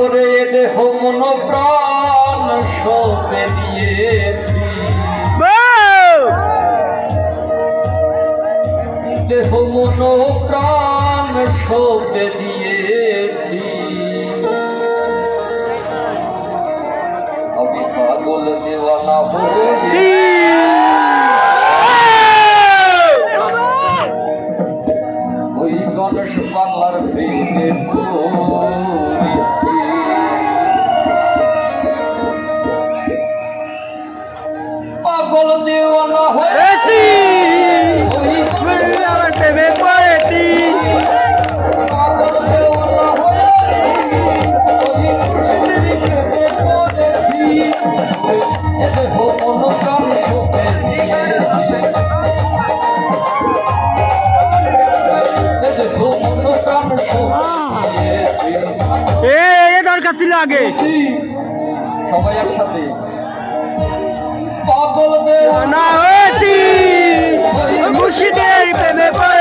ওরে এ দেহ মন প্রাণ সপে দিয়েছি। দেহ মন প্রাণ সপে দিয়েছি। আমি পাগল দেওয়ানা হয়েছি এ দরকার ছিল আগে। সবাই একসাথে। পাগল না হয়েছি। মুর্শিদের প্রেমে পড়েছি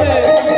Amém.